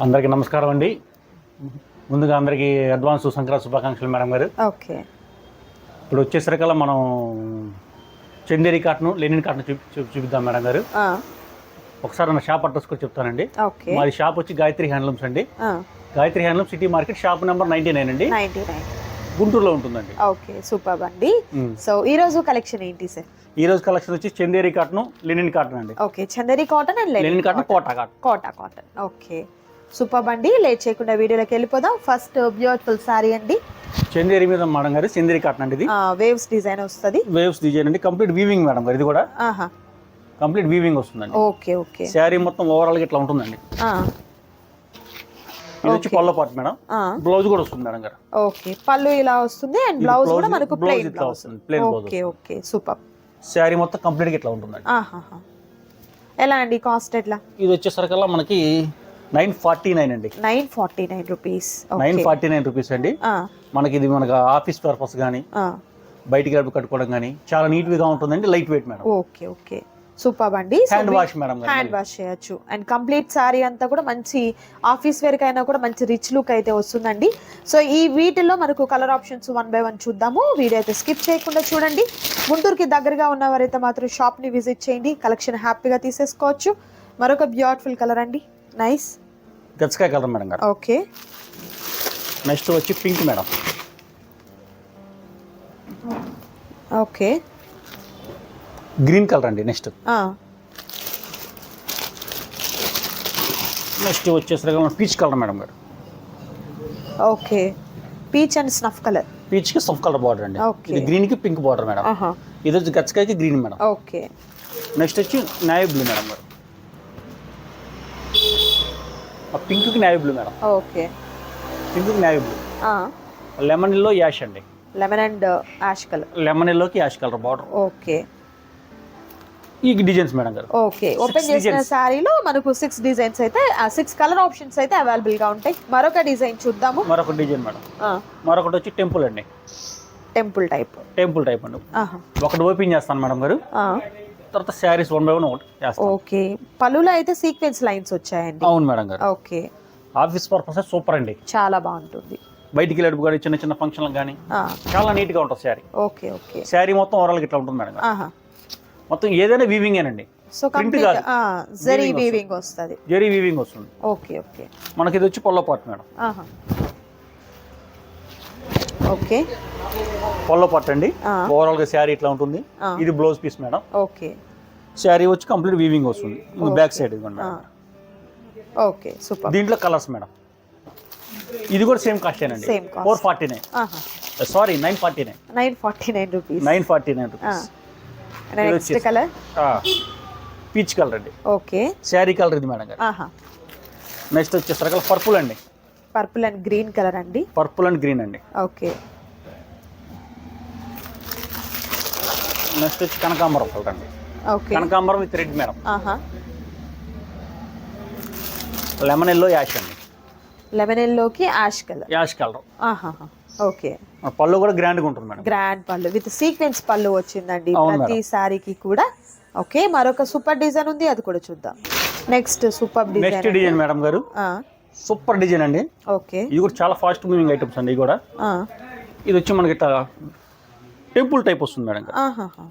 అందరికీ నమస్కారం అండి. ముందుగా అందరికీ అడ్వాన్స్ సంక్రాంతి శుభాకాంక్షలు మేడం గారు. ఓకే. ఇప్పుడు వచ్చేసరికల్లా మనం చందేరి కాటను లెనిన్ కాటన్ చూపి చూపి- చూపిద్దాం మేడం గారు. ఒకసారి నా షాప్ అడ్రస్ కూడా చెప్తానండి. ఓకే. మాది షాప్ వచ్చి గాయత్రి హ్యాండ్లూమ్స్ అండి. Gayatri handloom city market shop number ninety nine అండి. గుంటూరులో ఉంటుందండి. ఓకే సూపర్ అండి. సో ఈ రోజు కలెక్షన్ ఏంటి సార్? ఈ రోజు కలెక్షన్ వచ్చి చందేరి కాటను లెనిన్ కాటన్ అండి. Okay Chanderi cotton and linen cotton. Kota cotton. Kota cotton. Okay. Super అండి లేట్ చేయకుండా వీడియోలోకి వెళ్ళిపోదాం. ఫస్ట్ బ్యూటిఫుల్ సారీ అండి. చందేరి మీద మేడం గారు చందేరి కాటన్ అండి ఇది. వేవ్స్ డిజైన్ వస్తుంది. వేవ్స్ డిజైన్ అండి. కంప్లీట్ వీవింగ్ మేడం గారు ఇది కూడా. ఆహా. కంప్లీట్ వీవింగ్ వస్తుందండి. Okay okay. శారీ మొత్తం ఓవరాల్గా ఇట్లా ఉంటుందండి. ఇది వచ్చి. పళ్ళ పాటు మేడం. బ్లౌజ్ కూడా వస్తుంది మేడం గారు. ఓకే. పళ్ళు ఇలా వస్తుంది అండ్ బ్లౌజ్ కూడా మనకు ప్లెయిన్ ఇట్లా వస్తుంది, blouse okay okay. Super. Sari మొత్తం కంప్లీట్గా ఇట్లా ఉంటుందండి. ఎలా అండి కాస్ట్ ఎట్లా? ఇది వచ్చేసరికల్లా మనకి నైన్ ఫార్టీ నైన్ అండి. Nine forty nine rupees. Nine forty nine rupees అండి. మనకి ఇది మనకు ఆఫీస్ పర్పస్ కానీ బయటికి కట్టుకోవడం కానీ చాలా నీట్గా ఉంటుందండి light weight madam. Okay okay. Super అండి. Hand wash madam hand wash చేయొచ్చు. అండ్ కంప్లీట్ సారీ అంతా కూడా మంచి ఆఫీస్ వేర్ కైనా కూడా మంచి రిచ్ లుక్ అయితే వస్తుందండి. సో ఈ వీటిల్లో మనకు colour options one by one చూద్దాము. వీడియో అయితే స్కిప్ చేయకుండా చూడండి. గుంటూరుకి దగ్గరగా ఉన్నవారైతే మాత్రం షాప్ని విజిట్ చేయండి. కలెక్షన్ హ్యాపీగా తీసేసుకోవచ్చు. మరొక బ్యూటిఫుల్ కలర్ అండి. నైస్ గచ్చకాయ కలర్ మేడం గారు. ఓకే. నెక్స్ట్ వచ్చి pink madam. Okay. Green colour అండి నెక్స్ట్. నెక్స్ట్ వచ్చేసరికి పీచ్ కలర్ మేడం గారు. Okay. Peach and snuff colour. పీచ్కి snuff colour border అండి. ఇది గ్రీన్కి పింక్ బార్డర్ మేడం. ఇది వచ్చి గచ్చకాయకి గ్రీన్ మేడం. ఓకే. నెక్స్ట్ వచ్చి నాయీ బ్లూ మేడం గారు. ఆ పింక్కి నాయీ బ్లూ మేడం. ఓకే. పింక్కి navy blue lemon yellow ash అండి. Lemon and ash colour. Lemon ఎల్లోకి యాష్ కలర్ బార్డర్. ఓకే. ఈ డిజైన్స్ మేడం గారు. ఓకే. ఓపెన్ చేసిన. శారీలో మనకు సిక్స్ డిజైన్స్ అయితే సిక్స్ కలర్ ఆప్షన్స్ అయితే అవైలబుల్గా ఉంటాయి. మరొక డిజైన్ చూద్దాము. మరొక డిజైన్ మేడం. మరొకటి వచ్చి టెంపుల్ అండి. Temple type. టెంపుల్ టైప్ అండి. ఒకటి ఓపెన్ చేస్తాను మేడం గారు. తర్వాత శారీస్ వన్ బై వన్ ఒకటి ఓకే. పళ్ళులో అయితే సీక్వెన్స్ లైన్స్ వచ్చాయండి. అవును మేడం గారు. ఓకే. ఆఫీస్ పర్పస్ సూపర్ అండి. చాలా బాగుంటుంది. బయటికి వెళ్ళి కానీ చిన్న చిన్న ఫంక్షన్లకు కానీ చాలా నీట్గా ఉంటుంది శారీ. Okay okay. శారీ మొత్తం ఓవరాల్ ఇట్లా ఉంటుంది మేడం మొత్తం ఏదైనా వీవింగ్ ఏనండి. సో కంప్లీట్ కాదు. జరీ వీవింగ్ వస్తుంది. జరీ వీవింగ్ వస్తుంది. Okay okay. మనకి ఇది వచ్చి పొల్ల పాటు మేడం. ఆహా. ఓకే. పొల్ల పాటు అండి. ఆ. ఓవరాల్గా శారీ ఇట్లా ఉంటుంది. ఇది blouse piece madam. Okay. Sari వచ్చి కంప్లీట్ వీవింగ్ వస్తుంది. బ్యాక్ సైడ్ ఇదిగోండి. మేడం. Okay super. దీంట్లో కలర్స్ మేడం. ఇది కూడా సేమ్ కాస్ట్ అండి. Four forty nine sorry nine forty nine nine forty nine rupees nine forty nine rupees colour peach colour అండి. Okay. Sari colour ఇది madam గారు. ఆహా. నెక్స్ట్ వచ్చేసరికి పర్పుల్ అండి. పర్పుల్ అండ్ గ్రీన్ కలర్ అండి? పర్పుల్ అండ్ గ్రీన్ అండి. Okay. Next వచ్చి కనకాంబరం కలర్ అండి. ఓకే. కనకాంబరం విత్ రెడ్ మేడం. ఆహా. లెమన్ ఎల్లో యాష్ అండి. లెమన్ ఎల్లోకి యాష్ కలర్. Ash colour. ఆహా ఓకే. పళ్ళు కూడా గ్రాండ్గా ఉంటుంది మేడం. గ్రాండ్ పళ్ళు. విత్ సీక్వెన్స్ పళ్ళు వచ్చిందండి ప్రతి సారీకి కూడా. ఓకే మరొక సూపర్ డిజైన్ ఉంది అది కూడా చూద్దాం. Next super next design design madam గారు. సూపర్ డిజైన్ అండి. ఓకే. ఇది కూడా చాలా ఫాస్ట్ మూవింగ్ ఐటమ్స్ అండి ఇది కూడా. ఇది వచ్చి మనకి ఇట్లా టెంపుల్ టైప్ వస్తుంది మేడం.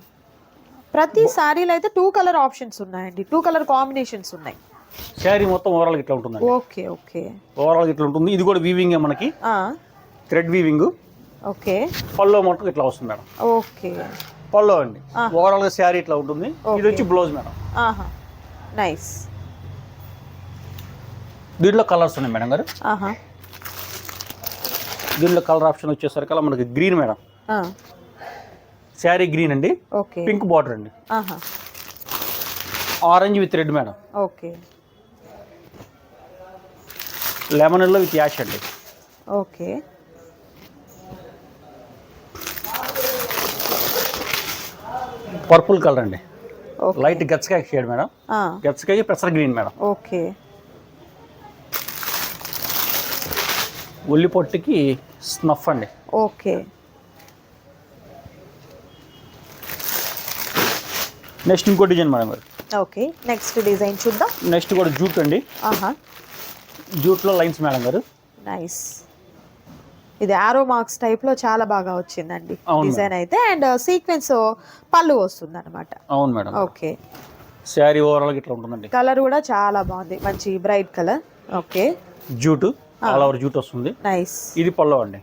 ప్రతి సారీలో అయితే టూ కలర్ ఆప్షన్స్ ఉన్నాయండి. టూ కలర్ కాంబినేషన్స్ ఉన్నాయి. శారీ మొత్తం ఓవరాల్ ఇట్లా ఉంటుందండి. Okay okay. ఓవరాల్ ఇట్లా ఉంటుంది. ఇది కూడా వీవింగ్ మనకి. ఆ, థ్రెడ్ వీవింగ్ ఓకే. పల్లో మొత్తం ఇట్లా వస్తుంది మేడం. ఓకే. పల్లో అండి. ఓవరాల్గా శారీ ఇట్లా ఉంటుంది. ఇది. వచ్చి బ్లౌజ్ మేడం. ఆహా. నైస్ దీంట్లో కలర్స్ ఉన్నాయి మేడం గారు. దీంట్లో కలర్ ఆప్షన్ వచ్చేసరికి మనకి గ్రీన్ మేడం. శారీ గ్రీన్ అండి. ఓకే. పింక్ బార్డర్ అండి. Orange with red madam. Okay. Lemon yellow with ash అండి. ఓకే. పర్పుల్ కలర్ అండి. ఓకే. లైట్ గచ్చకాయ షేడ్ మేడం. గచ్చకాయ పెసర గ్రీన్ మేడం. ఓకే. ఉల్లి పొట్టుకి స్నఫ్ అండి. ఓకే. నెక్స్ట్ ఇంకో డిజైన్ మేడం గారు. ఓకే నెక్స్ట్ డిజైన్ చూద్దాం. నెక్స్ట్ కూడా జూట్ అండి. ఆహా. జూట్లో లైన్స్ మేడం గారు. నైస్. ఇది ఆరో మార్క్స్ టైప్లో చాలా బాగా వచ్చిందండి. డిజైన్ అయితే అండ్ సీక్వెన్స్ పళ్ళు వస్తుంది అనమాట అవును మేడం ఓకే. శారీ ఓవరాల్ ఇట్లా ఉంటుందండి. కలర్ కూడా చాలా బాగుంది. మంచి bright colour okay. Jute. All over jute వస్తుంది. నైస్ ఇది పల్లో అండి.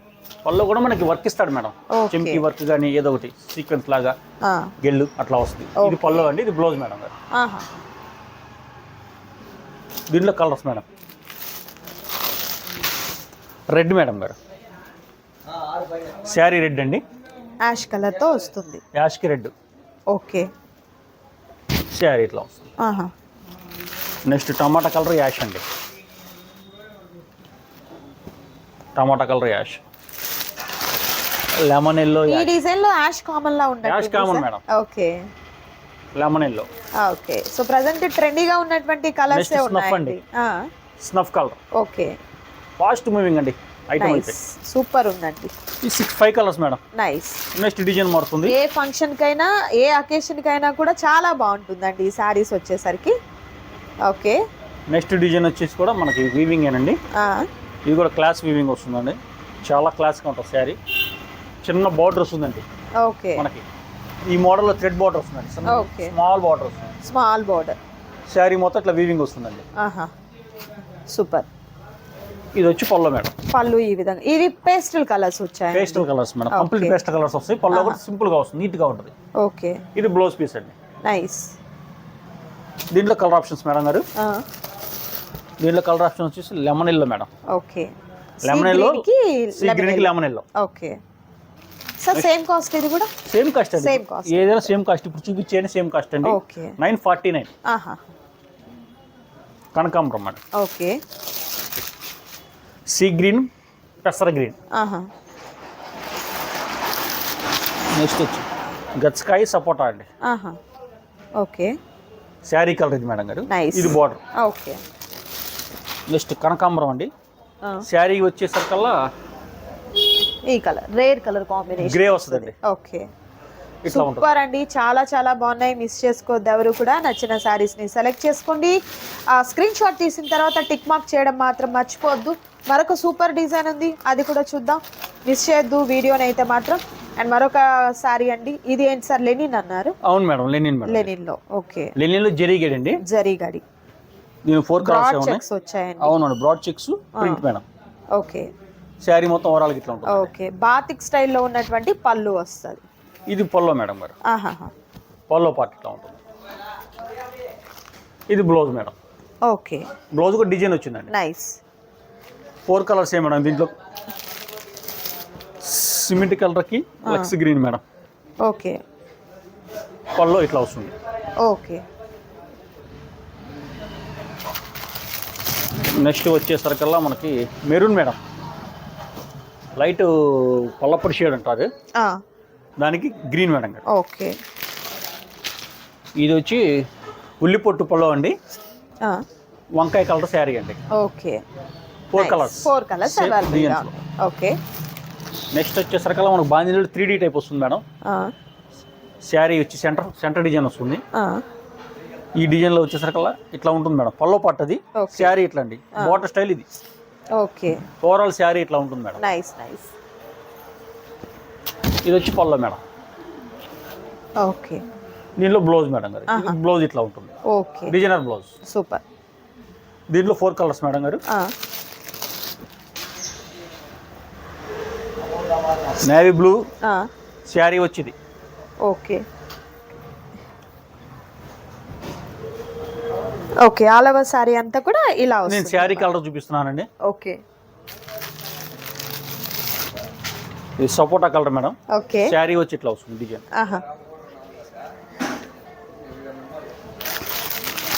పల్లో కూడా మనకి వర్క్ ఇస్తాడు మేడం. చెంకి వర్క్ కానీ ఏదో ఒకటి సీక్వెన్స్ లాగా గెల్లు అట్లా వస్తుంది. ఇది పల్లో అండి ఇది బ్లౌజ్ మేడం. గారు దీనిలో కలర్స్ మేడం. రెడ్ మేడం గారు. శారీ రెడ్ అండి. యాష్ కలర్తో వస్తుంది. యాష్కి రెడ్ ఓకే శారీ ఇట్లా వస్తుంది. నెక్స్ట్ టమాటా కలర్ యాష్ అండి. టమాటా కలర్ యాష్. లెమన్ ఎల్లో ఈ డిజైన్లో యాష్ కామన్ లా ఉంటుంది ash common madam okay. Lemon yellow okay. So present ట్రెండీగా ఉన్నటువంటి కలర్స్ snuff ఉన్నాయండి? Snuff colour okay. Fast moving అండి. ఐటమ్ అయితే. సూపర్ ఉందండి. ఈ six five colours madam nice next design మారుతుంది. ఏ ఫంక్షన్ కైనా ఏ అకేషన్ కైనా కూడా చాలా బాగుంటుందండి ఈ శారీస్ వచ్చేసరికి. ఓకే. నెక్స్ట్ డిజైన్ వచ్చేసి కూడా మనకి వీవింగ్ ఏనండి. ఆ, ఇది కూడా క్లాస్ వీవింగ్ వస్తుందండి. చాలా క్లాస్గా ఉంటుంది శారీ. చిన్న బార్డర్ వస్తుందండి. ఓకే. మనకి. ఈ మోడల్లో థ్రెడ్ బార్డర్ వస్తుందండి. స్మాల్ బార్డర్ వస్తుంది. స్మాల్ బోర్డర్ శారీ మొత్తం ఇట్లా వీవింగ్ వస్తుందండి. ఆహా. సూపర్. ఇది వచ్చి పల్లో మేడం. పళ్ళు ఈ విధంగా. ఇది పేస్టల్ కలర్స్ వచ్చాయి pastel colours madam. Complete. Pastel colours వస్తాయి. పల్లో కూడా సింపుల్గా వస్తుంది. నీట్గా ఉంటుంది. ఓకే. ఇది బ్లౌజ్ పీస్ అండి. నైస్ దీంట్లో కలర్ ఆప్షన్స్ మేడం గారు. దీంట్లో కలర్ ఆప్షన్ వచ్చేసి lemon yellow madam. Okay. Lemon yellow కి సీ గ్రీన్కి lemon yellow. Okay. Sir same cost ఇది కూడా? సేమ్ కాస్ట్ అండి. Same cost. ఏదైనా సేమ్ కాస్ట్ ఇప్పుడు చూపించేది సేమ్ కాస్ట్ అండి. ఓకే. Nine forty nine. ఆహా. కనకాంబరం మేడం ఓకే. సీ గ్రీన్ పెసర గ్రీన్ ఆహా. నెక్స్ట్ వచ్చి గచ్చకాయ సపోటా అండి. ఆహా. ఓకే. శారీ కలర్ ఇది మేడం గారు. ఇది బార్డర్ ఓకే. నెక్స్ట్ కనకాంబరం అండి. శారీ వచ్చేసరికల్లా ఈ colour rare colour combination grey వస్తుందండి. ఓకే. సూపర్ అండి. చాలా చాలా బాగున్నాయి. మిస్ చేసుకోవద్దు ఎవరు కూడా. నచ్చిన శారీస్ని సెలెక్ట్ చేసుకోండి. ఆ స్క్రీన్ షాట్ తీసిన తర్వాత టిక్ మార్క్ చేయడం మాత్రం మర్చిపోవద్దు. మరొక సూపర్ డిజైన్ ఉంది. అది కూడా చూద్దాం. మిస్ చేయొద్దు. వీడియోని అయితే మాత్రం. అండ్ మరొక శారీ అండి. ఇది ఏంటి సార్? లెనిన్ అన్నారు. అవును మేడం. లెనిన్ లెనిన్లో ఓకే. లెనిన్లో జెరీగేడ్ అండి. జరీ గడి. దీని ఫోర్ కలర్స్ ఉన్నాయి. అవునండి broad checks print madam. Okay. Sari మొత్తం ఓవరాల్ ఇట్లా ఉంటుంది. ఓకే. బాతిక్ స్టైల్లో ఉన్నటువంటి పళ్ళు వస్తుంది. ఇది పొల్లో మేడం గారు ఆహాహా. పొల్లో పార్ట్ ఇట్లా ఉంటుంది. ఇది బ్లౌజ్ మేడం. ఓకే. బ్లౌజ్ కూడా డిజైన్ వచ్చిందండి. నైస్ ఫోర్ కలర్స్ ఏ మేడం. దీంట్లో సిమెంట్ కలర్కి లక్స్ గ్రీన్ మేడం. ఓకే. పల్లో ఇట్లా వస్తుంది. ఓకే. నెక్స్ట్ వచ్చేసరికల్లా మనకి మెరూన్ మేడం. లైట్ పల్లప్పటి షేడ్ అంటారు దానికి గ్రీన్ మేడం గారు. ఓకే. ఇది వచ్చి ఉల్లిపొట్టు పల్లో అండి. వంకాయ కలర్ శారీ అండి. Okay. Four colours four colours. Okay. Next వచ్చేసరికల్లా మనకు బాంధీలో త్రీ డీ టైప్ వస్తుంది మేడం. శారీ వచ్చి సెంటర్ సెంటర్ డిజైన్ వస్తుంది. ఈ డిజైన్లో వచ్చేసరికల్లా ఇట్లా ఉంటుంది మేడం. పల్లో పట్టది Okay. శారీ ఇట్లా అండి బాటర్ స్టైల్ ఇది. ఓకే. ఓవరాల్ శారీ ఇట్లా ఉంటుంది మేడం. నైస్ నైస్ ఇది వచ్చి పల్లో మేడం. ఓకే. దీనిలో బ్లౌజ్ మేడం గారు. బ్లౌజ్ ఇట్లా ఉంటుంది. ఓకే. Designer blouse. సూపర్. దీంట్లో ఫోర్ కలర్స్ మేడం గారు. ఆ, నేవీ బ్లూ ఆ, శారీ వచ్చింది. Okay. Okay all over sari అంతా కూడా ఇలా నేను వస్తుంది. శారీ కలర్ చూపిస్తున్నానండి. ఓకే. ఇది సపోటా కలర్ మేడం. ఓకే. శారీ వచ్చి ఇట్లా వస్తుంది డిజైన్. ఆహా.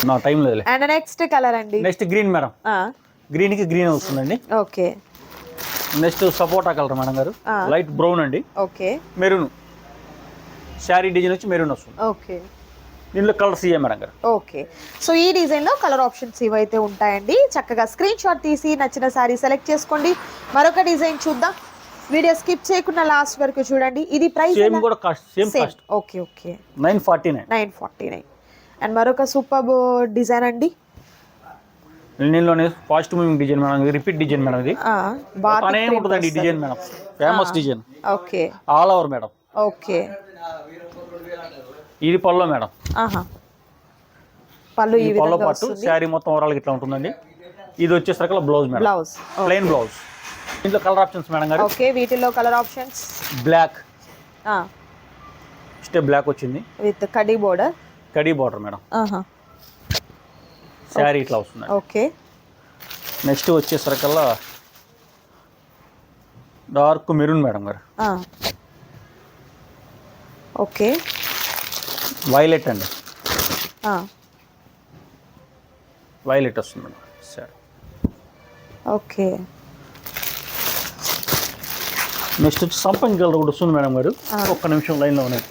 నా టైం లేదులే. అండ్ నెక్స్ట్ కలర్ అండి. Next green madam. ఆ, గ్రీన్కి గ్రీన్ వస్తుందండి. ఓకే. నెక్స్ట్ సపోటా కలర్ మేడం గారు. ఆ. లైట్ బ్రౌన్ అండి. ఓకే. మెరూన్ శారీ డిజైన్ వచ్చి మెరూన్ వస్తుంది. ఓకే. దీనిలో కలర్స్ ఇయ్యే మేడం గారు. ఓకే. సో ఈ డిజైన్లో కలర్ ఆప్షన్స్ ఇవైతే ఉంటాయండి. చక్కగా స్క్రీన్ షాట్ తీసి నచ్చిన సారీ సెలెక్ట్ చేసుకోండి. మరొక డిజైన్ చూద్దాం. వీడియో స్కిప్ చేయకుండా లాస్ట్ వరకు చూడండి. ఇది ప్రైస్ సేమ్ కూడా cost same cost okay okay. Nine forty nine. Nine forty nine. And మరొక సూపర్ డిజైన్ అండి. లినిన్లోనే ఫాస్ట్ మూవింగ్ డిజైన్ మేడం ఇది రిపీట్ డిజైన్ మేడం ఇది బాగానే ఉంటుందండి ఈ. Design madam? Famous design. Okay. All over madam. Okay. ఇది పల్లో మేడం. పళ్ళు ఈ విధంగా పట్టు శారీ మొత్తం ఓవరాల్ ఇట్లా ఉంటుందండి. ఇది వచ్చేసరికి blouse madam. Blouse plain blouse దీంట్లో కలర్ ఆప్షన్స్ మేడం గారు. ఓకే వీటిలో colour options black step black వచ్చింది. విత్ కడీ బోర్డర్ కడీ బార్డర్ మేడం. శారీ ఇట్లా వస్తుంది ఓకే నెక్స్ట్ వచ్చేసరికల్లా డార్క్ మెరూన్ మేడం గారు. ఓకే వైలెట్ అండి. వైలెట్ వస్తుంది మేడం. సరే ఓకే. నెక్స్ట్ వచ్చి సంపంగి కలర్ కూడా వస్తుంది మేడం గారు. ఒక్క నిమిషం లైన్లో ఉన్నాయి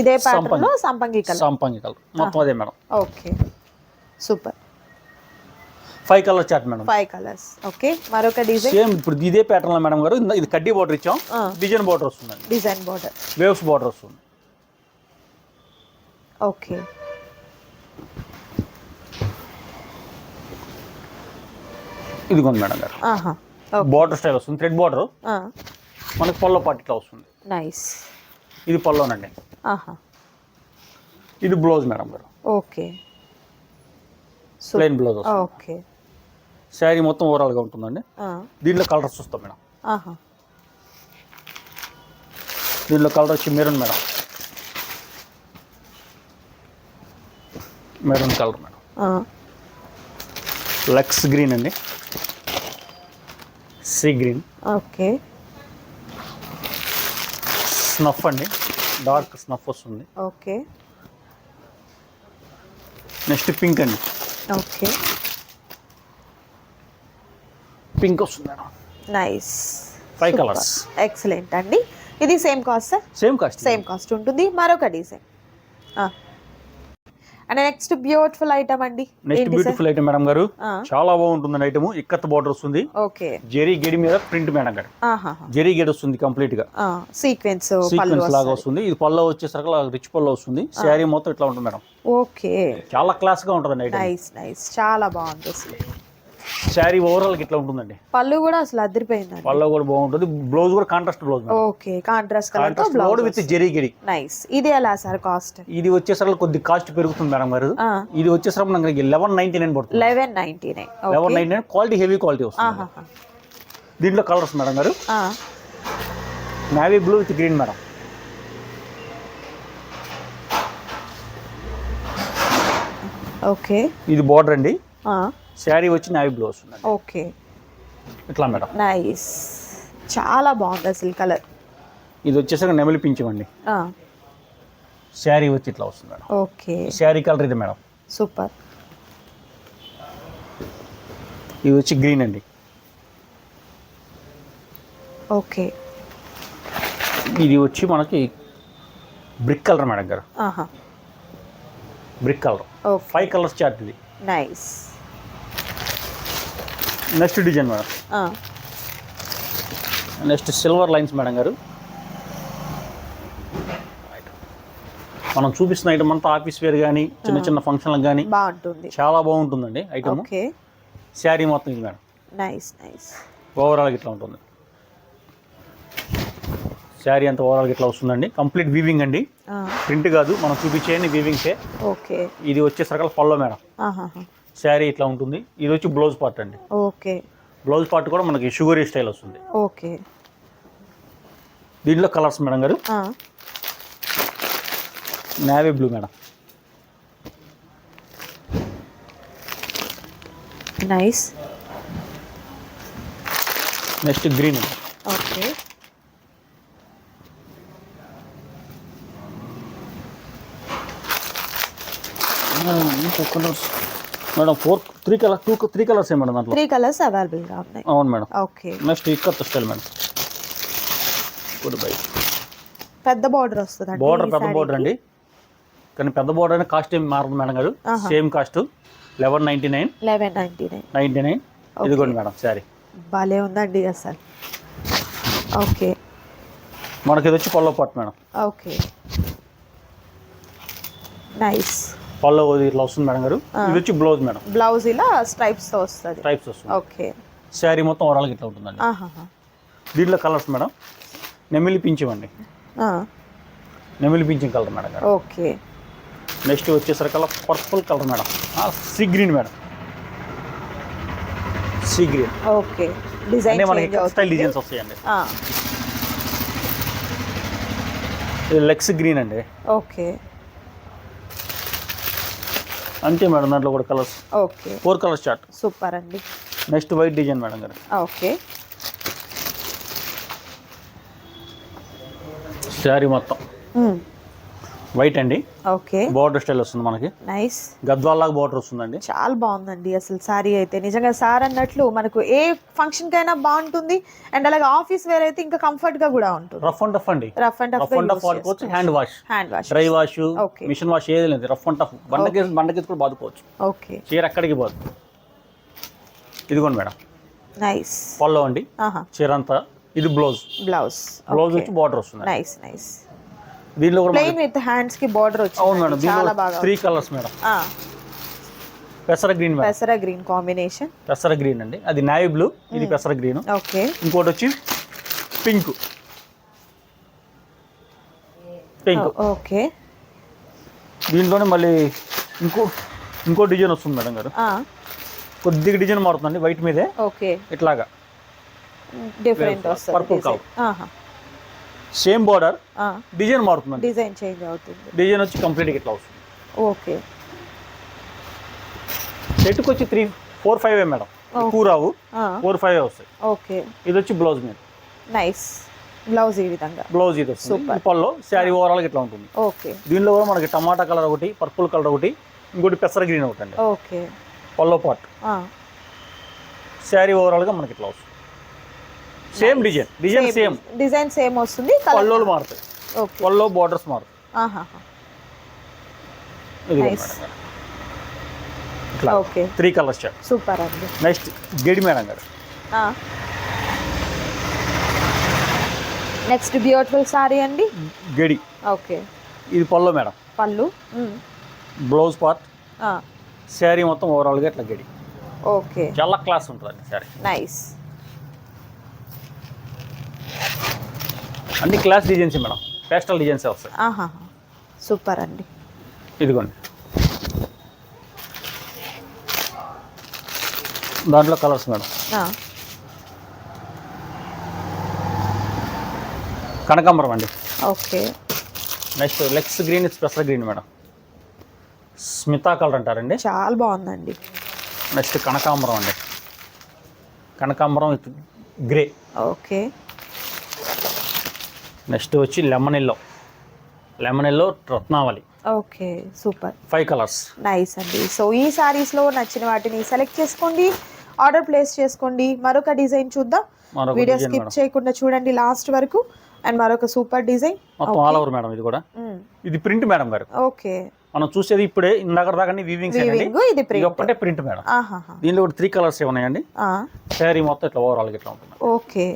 ఇదే సంపంగి. లో సంపంగి. కలర్. సంపంగి కలర్. మొత్తం అదే madam. Okay. Super. Five colour chart madam five colours okay మరొక డిజైన్ సేమ్ ఇప్పుడు ఇదే ప్యాటర్న్లో మేడం గారు ఇంద- కడ్డీ బార్డర్ ఇచ్చాం. డిజైన్ బార్డర్ వస్తుందండి. డిజైన్ బోర్డర్ వేవ్స్ బార్డర్ వస్తుంది. ఓకే ఇదిగోండి మేడం గారు. ఆహా. బార్డర్ స్టైల్ వస్తుంది. థ్రెడ్ బార్డర్ మనకి పల్లో పాటు ఇట్లా వస్తుంది. నైస్ ఇది ఆహా. ఇది బ్లౌజ్ మేడం గారు. ఓకే ప్లెయిన్ బ్లౌజ్ వస్తుంది. ఓకే శారీ మొత్తం ఓవరాల్గా ఉంటుందండి. దీంట్లో కలర్స్ వస్తాం మేడం. దీంట్లో కలర్ వచ్చి maroon madam. Maroon colour madam. Lux green అండి. Sea green okay. స్నఫ్ అండి. డార్క్ స్నఫ్ వస్తుంది. ఓకే. నెక్స్ట్ పింక్ అండి. ఓకే. పింక్ వస్తుంది madam nice five colours excellent అండి. ఇది same cost sir same cost same cost ఉంటుంది. మరొక design and next beautiful item అండి. నెక్స్ట్ బ్యూటిఫుల్ ఐటమ్ మేడం గారు. చాలా బాగుంటుంది ఐటమ్ ఇక్కత్ బార్డర్ వస్తుంది. ఓకే జెరీ గెడి మీద ప్రింట్ మేడం గారు. జెరీ గెడి వస్తుంది కంప్లీట్గా. సీక్వెన్స్ పళ్ళు సీక్వెన్స్ లాగా వస్తుంది. ఇది పల్లో వచ్చేసరికి రిచ్ పల్లో వస్తుంది. శారీ మొత్తం ఇట్లా ఉంటుంది మేడం ఓకే చాలా క్లాస్గా ఉంటుంది నైస్ నైస్ చాలా బాగుంది శారీ ఓవరాల్ ఇట్లా ఉంటుందండి. పళ్ళు కూడా అసలు అదిరిపోయిందండి. పల్లో కూడా బాగుంటుంది. బ్లౌజ్ కూడా కాంట్రాస్ట్ బ్లౌజ్ ఓకే కాంట్రాస్ట్ కలర్తో బ్లౌజ్ విత్ జెరీ నైస్ ఇది ఎలా సార్ కాస్ట్ ఇది వచ్చేసరికి కొద్ది కాస్ట్ పెరుగుతుంది మేడం గారు. ఇది వచ్చేసరికి మనకి లెవెన్ నైన్టీ నైన్ పడుతుంది. Eleven ninety nine eleven ninety nine quality heavy quality వస్తుంది దీంట్లో కలర్స్ మేడం గారు. Navy blue with green madam. Okay. ఇది బార్డర్ అండి. శారీ వచ్చి నావీ బ్లూ వస్తుంది ఓకే. ఇట్లా మేడం? నైస్. చాలా బాగుంది అసలు కలర్. ఇది వచ్చేసరికి నెమలి పించమండి శారీ వచ్చి ఇట్లా వస్తుంది మేడం. ఓకే. శారీ కలర్ ఇది మేడం. సూపర్. ఇది వచ్చి గ్రీన్ అండి. ఓకే. ఇది వచ్చి మనకి బ్రిక్ కలర్ మేడం గారు. ఆహా. Brick colour. Five colours chart ఇది. Nice. Next design madam. Next silver lines madam గారు. మనం చూపిస్తున్న ఐటమ్ అంతా ఆఫీస్ వేర్ కానీ చిన్న చిన్న ఫంక్షన్లకు కానీ బాగుంటుంది. చాలా బాగుంటుందండి ఐటమ్ శారీ మొత్తం ఇది మేడం. నైస్ నైస్ ఓవరాల్ ఇట్లా ఉంటుంది. శారీ అంతా ఓవరాల్ ఇట్లా వస్తుందండి. కంప్లీట్ వీవింగ్ అండి. ప్రింట్ కాదు మనం చూపించేయండి వీవింగ్సే ఓకే. ఇది వచ్చేసరికి పల్లో మేడం. శారీ ఇట్లా ఉంటుంది. ఇది వచ్చి బ్లౌజ్ పార్ట్ అండి. ఓకే. బ్లౌజ్ పార్ట్ కూడా మనకి షుగరీ స్టైల్ వస్తుంది. ఓకే. దీంట్లో కలర్స్ మేడం గారు. Navy blue madam. Nice next green okay. ఇంకో colours madam four three colour two three colours ఏ మేడం దాంట్లో? త్రీ కలర్స్ అవైలబుల్గా ఉన్నాయి. అవును madam. Okay. Next ikat style madam. Good bye. పెద్ద బార్డర్ వస్తుంది బోర్డర్ పెద్ద బోర్డర్ అండి. కానీ పెద్ద బోర్డర్ అనే కాస్ట్ ఏం మారదు మేడం గారు. Same cost eleven ninety nine eleven ninety nine ఇదిగోండి మేడం శారీ భలే ఉందండి అసలు. ఓకే. మనకి ఇది వచ్చి pallu part madam. Okay. Nice. పళ్ళు ఇట్లా వస్తుంది మేడం గారు. ఇది వచ్చి బ్లౌజ్ మేడం. బ్లౌజ్ ఇలా స్ట్రైప్స్తో వస్తుంది. టైప్స్ వస్తుంది. ఓకే. శారీ మొత్తం ఓవరాల్గా ఇట్లా ఉంటుందండి. దీంట్లో కలర్స్ మేడం నెమిలి పించమండి ఆ, నెమిలి పింఛం కలర్ మేడం గారు. ఓకే. నెక్స్ట్ వచ్చేసరికల్లా purple colour madam. Sea green madam. Sea green. Okay. Design మనకి స్టైల్ డిజైన్స్ వస్తాయండి. లెక్స్ గ్రీన్ అండి. ఓకే. అంతే మేడం దాంట్లో కూడా colours okay. Four colours chart super అండి. నెక్స్ట్ వైట్ డిజైన్ మేడం గారు. ఓకే. శారీ మొత్తం. వైట్ అండి. ఓకే బార్డర్ స్టైల్ వస్తుంది మనకి. నైస్ గద్వాల్ లాగా బార్డర్ వస్తుందండి. చాలా బాగుందండి అసలు సారీ అయితే. నిజంగా సార్ అన్నట్లు మనకు ఏ ఫంక్షన్ కైనా బాగుంటుంది. అండ్ అలాగే ఆఫీస్ వేర్ అయితే ఇంకా కంఫర్ట్గా కూడా ఉంటుంది. Rough and. టఫ్ అండి rough and rough and tough వాడుకోవచ్చు. Hand wash hand wash dry wash Okay. Machine wash ఏది లేదు రఫ్ అండ్ టఫ్ బండకేసి బండకేసి కూడా బాదుకోవచ్చు. ఓకే చీర ఎక్కడికి పోదు ఇదిగోండి మేడం. నైస్ పల్లో అండి. ఆహా. చీర అంతా. ఇది బ్లౌజ్ బ్లౌజ్ బ్లౌజ్ వచ్చి బార్డర్ వస్తుంది. నైస్ నైస్ దీనిలో కూడా ప్లెయిన్ విత్ హ్యాండ్స్కి బార్డర్ అవును మేడం వచ్చింది చాలా బాగా త్రీ కలర్స్ మేడం. పెసర గ్రీన్ పెసర గ్రీన్ కాంబినేషన్ పెసర గ్రీన్ అండి. అది నావీ బ్లూ ఇది పెసర గ్రీన్ ఓకే ఇంకోటి వచ్చి పింక్ పింక్ ఓకే దీంట్లోనే మళ్ళీ ఇంకో ఇంకో డిజైన్ వస్తుంది మేడం గారు. కొద్దిగా డిజైన్ మారుతుందండి వైట్ మీదే. ఓకే ఇట్లాగా. Different design. ఆహా, సేమ్ బార్డర్ డిజైన్ మారుతుందండి. డిజైన్ చేంజ్ అవుతుంది. డిజైన్ వచ్చి కంప్లీట్గా ఇట్లా వస్తుంది. ఓకే. సెట్కి వచ్చి త్రీ ఫోర్ ఫైవ్ మేడం. ఎక్కువ రావు. ఆ, ఫోర్ ఫైవ్ వస్తాయి. ఓకే. ఇది వచ్చి బ్లౌజ్ మీద. నైస్ బ్లౌజ్ ఈ విధంగా. బ్లౌజ్ ఇది వస్తుంది. పల్లో శారీ ఓవరాల్గా ఇట్లా ఉంటుంది. ఓకే. దీనిలో కూడా మనకి టమాటా కలర్ ఒకటి పర్పుల్ కలర్ ఒకటి ఇంకోటి పెసర గ్రీన్ ఒకటి అండి. ఓకే. పల్లో పార్ట్ ఆ, శారీ ఓవరాల్గా మనకి ఇట్లా వస్తుంది. Same design design same design same వస్తుంది పల్లోలు మారుతాయి ఓకే పల్లో బార్డర్స్ మారుతాయి ఓకే త్రీ కలర్స్ సూపర్ అండి. నెక్స్ట్ గెడి మేడం గారు. నెక్స్ట్ బ్యూటిఫుల్ సారీ అండి? గెడి. ఓకే ఇది పల్లో మేడం. పళ్ళు. బ్లౌజ్ పార్ట్ ఆ, శారీ మొత్తం ఓవరాల్గా ఇట్లా గెడి. ఓకే చాలా క్లాస్ ఉంటుందండి శారీ నైస్ అన్ని class designs madam. Pastel designs వస్తాయి. ఆహా. సూపర్ అండి. ఇదిగోండి. దాంట్లో కలర్స్ మేడం. కనకాంబరం అండి. Okay. Next లెక్స్ green special green madam. Smitha colour అంటారండి. చాలా బాగుందండి. నెక్స్ట్ కనకాంబరం అండి. కనకాంబరం విత్ గ్రే. ఓకే. నెక్స్ట్ వచ్చి లెమన్ ఎల్లో. లెమన్ ఎల్లో రత్నావళి. Okay super. Five colours nice అండి. సో ఈ సారీస్లో నచ్చిన వాటిని సెలెక్ట్ చేసుకోండి ఆర్డర్ ప్లేస్ చేసుకోండి. మరొక డిజైన్ చూద్దాం. వీడియో స్కిప్ చేయకుండా చూడండి లాస్ట్ వరకు. అండ్ మరొక సూపర్ డిజైన్ మొత్తం ఆల్ ఓవర్ మేడం ఇది కూడా. ఇది ప్రింట్ మేడం గారు. ఓకే మనం చూసేది ఇప్పుడే ఇందాక దాకా వీవింగ్ ఇది ఒక్కటే ప్రింట్ మేడం. దీనిలో కూడా త్రీ కలర్స్ ఉన్నాయండి? ఆ, శారీ మొత్తం ఇట్లా ఓవరాల్గా ఇట్లా ఉంటుంది. ఓకే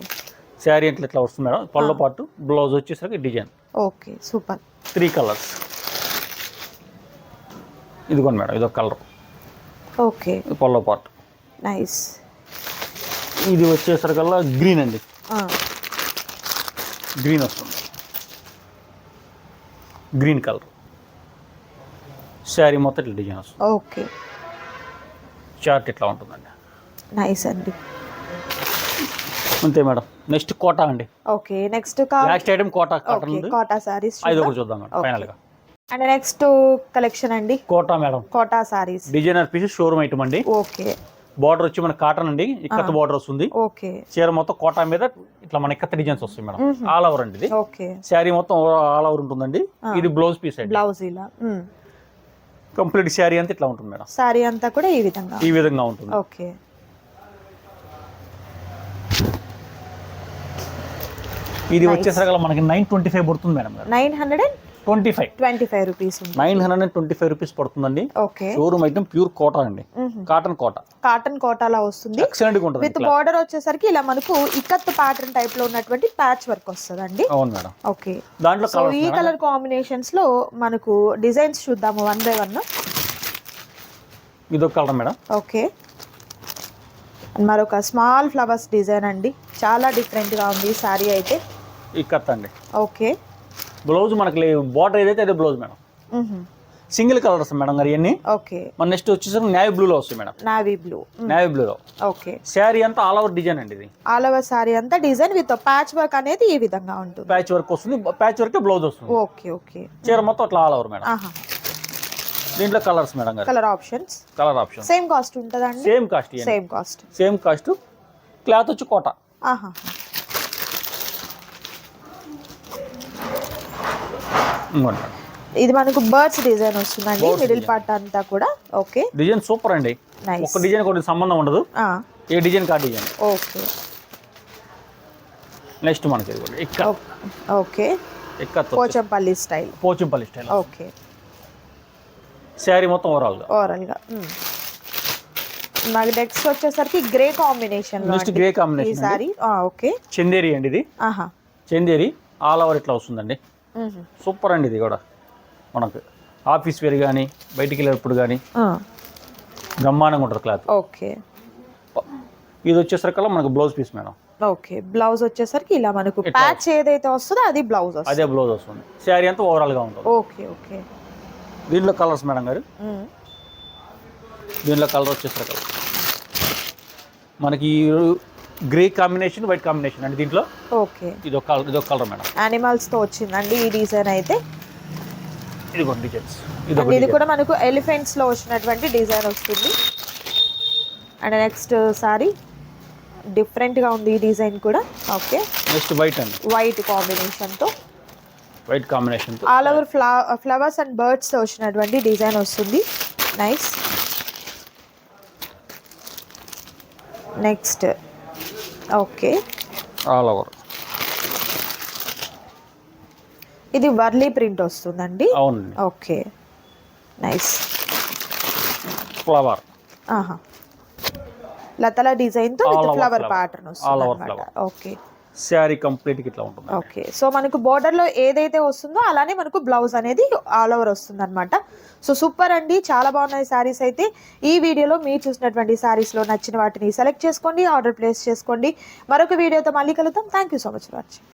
శారీ ఇట్లా ఇట్లా వస్తుంది మేడం పళ్ళ పాటు బ్లౌజ్ వచ్చేసరికి design. Okay super. Three colours. ఇదిగోండి మేడం ఇదొక కలర్. ఓకే. పళ్ళ పాటు. నైస్. ఇది వచ్చేసరికల్లా గ్రీన్ అండి. గ్రీన్ వస్తుంది. Green colour. శారీ మొత్తం ఇట్లా డిజైన్ వస్తుంది. ఓకే. చార్ట్ ఇట్లా ఉంటుందండి. నైస్ అండి. అంతే మేడం. నెక్స్ట్ కోటా అండి. ఓకే నెక్స్ట్ కా last item Kota cotton Kota saris అది ఒకటి చూద్దాం మేడం Okay. ఫైనల్గా అండ్ నెక్స్ట్ కలెక్షన్ అండి. Kota madam. Kota saris designer piece showroom item అండి. ఓకే. బార్డర్ వచ్చి మన కాటన్ అండి. ఇక్కత బార్డర్ వస్తుంది. ఓకే. చీర మొత్తం కోటా మీద ఇట్లా మన ఇక్కత డిజైన్స్ వస్తాయి మేడం. ఆల్ ఓవర్ అండి ఇది. ఓకే. శారీ మొత్తం ఆల్ ఓవర్ ఉంటుందండి. ఇది బ్లౌజ్ పీస్ అండి. బ్లౌజ్ ఇలా. కంప్లీట్ శారీ అంతా ఇట్లా ఉంటుంది మేడం. సారీ అంతా కూడా ఈ విధంగా. ఈ విధంగా ఉంటుంది. ఓకే. ఇది వచ్చేసరికి మనకి నైన్ ట్వంటీ ఫైవ్ పడుతుంది మేడం గారు. Nine hundred and twenty five. Twenty five rupees nine hundred and twenty five rupees పడుతుందండి. Okay. Showroom item pure Kota అండి. కాటన్ కోట. కాటన్ కోటాలా వస్తుంది. ఎక్సలెంట్గా ఉంటుంది విత్ బార్డర్ వచ్చేసరికి ఇలా మనకు ఇక్కత్ ప్యాటర్న్ టైప్లో ఉన్నటువంటి ప్యాచ్ వర్క్ వస్తుందండి. అవును మేడం. ఓకే. దాంట్లో సో ఈ కలర్ కాంబినేషన్స్లో మనకు డిజైన్స్ చూద్దాము వన్ బై వన్. ఇదొక కలర్ మేడం. ఓకే. అండ్ మరొక స్మాల్ ఫ్లవర్స్ డిజైన్ అండి. చాలా డిఫరెంట్గా ఉంది ఈ శారీ అయితే. ఈ కత్త అండి. ఓకే. బ్లౌజ్ మనకి బార్డర్ ఏదైతే అదే blouse madam. Single colours madam గారు ఇవన్నీ ఓకే. మన నెక్స్ట్ వచ్చేసరికి నేవీ బ్లూలో వస్తాయి మేడం. Navy blue. నేవీ బ్లూలో. ఓకే. శారీ అంతా ఆల్ ఓవర్ డిజైన్ అండి ఇది. ఆల్ ఓవర్ శారీ అంతా డిజైన్ విత్ ప్యాచ్ వర్క్ అనేది ఈ విధంగా ఉంటుంది. ప్యాచ్ వర్క్ వస్తుంది ప్యాచ్ వర్క్ బ్లౌజ్ వస్తుంది. Okay okay. చీర మొత్తం అట్లా ఆల్ ఓవర్ మేడం. దీంట్లో కలర్స్ మేడం గారు. Colour options. Colour option same cost ఉంటుందండి. Same cost same cost. Same cost. Cloth వచ్చి కోట. ఆహా ఇంకోండి మేడం ఇది మనకు బర్డ్స్ డిజైన్ వస్తుందండి మిడిల్. పార్ట్ అంతా కూడా. ఓకే. డిజైన్ సూపర్ అండి. ఒక డిజైన్ ఒకటి సంబంధం ఉండదు. ఏ డిజైన్ కా డిజైన్. ఓకే. నెక్స్ట్ మనకి ఇది కూడా ఇక్క. ఓకే. ఇక్క Pochampally style. Pochampally style. Okay. Sari మొత్తం ఓవరాల్గా. ఓవరాల్గా నాకు నెక్స్ట్ వచ్చేసరికి గ్రే కాంబినేషన్ నెక్స్ట్ గ్రే ఈ కాంబినేషన్ సారీ ఓకే. చందేరి అండి ఇది. ఆహా. చందేరి ఆల్ ఓవర్ ఇట్లా వస్తుందండి. సూపర్ అండి ఇది కూడా మనకు. ఆఫీస్ వేర్ కానీ బయటికి వెళ్ళేటప్పుడు కానీ బ్రహ్మాండంగా ఉంటుంది క్లాత్. ఓకే. ఇది వచ్చేసరికల్లా మనకు blouse piece madam. Okay blouse వచ్చేసరికి ఇలా మనకు ప్యాచ్ ఏదైతే వస్తుందో అది బ్లౌజ్ వస్తుంది. అదే బ్లౌజ్ వస్తుంది. శారీ అంతా ఓవరాల్గా ఉంటుంది. Okay okay. దీంట్లో కలర్స్ మేడం గారు. దీంట్లో కలర్ వచ్చేసరికి మనకి గ్రే కాంబినేషన్ వైట్ కాంబినేషన్ అండి దీంట్లో? ఓకే. ఇది ఒక కలర్ ఇది ఒక కలర్ మేడం. యానిమల్స్తో వచ్చిందండి ఈ డిజైన్ అయితే. ఇది ఒక డిజైన్స్ ఇది ఇది కూడా మనకు ఎలిఫెంట్స్లో వచ్చినటువంటి డిజైన్ వస్తుంది. అండ్ నెక్స్ట్ సారీ డిఫరెంట్గా ఉంది ఈ డిజైన్ కూడా. ఓకే. నెక్స్ట్ వైట్ అండి. వైట్ కాంబినేషన్తో. వైట్ కాంబినేషన్ ఆల్ ఓవర్ ఫ్లా ఫ్లవర్స్ అండ్ బర్డ్స్తో వచ్చినటువంటి డిజైన్ వస్తుంది. Nice next okay. All over ఇది వర్లీ ప్రింట్ వస్తుందండి? అవునండి. ఓకే. నైస్ ఫ్లవర్ ఆహా. లతల డిజైన్తో విత్ ఫ్లవర్. ప్యాటర్న్ వస్తుంది. ఓకే. శారీ కంప్లీట్గా ఇట్లా ఉంటుంది ఓకే. సో మనకు బార్డర్లో ఏదైతే వస్తుందో అలానే మనకు బ్లౌజ్ అనేది ఆల్ ఓవర్ వస్తుంది అనమాట సో సూపర్ అండి. చాలా బాగున్నాయి శారీస్ అయితే. ఈ వీడియోలో మీరు చూసినటువంటి శారీస్లో నచ్చిన వాటిని సెలెక్ట్ చేసుకోండి ఆర్డర్ ప్లేస్ చేసుకోండి. మరొక వీడియోతో మళ్ళీ కలుద్దాం. Thank you so much for watching.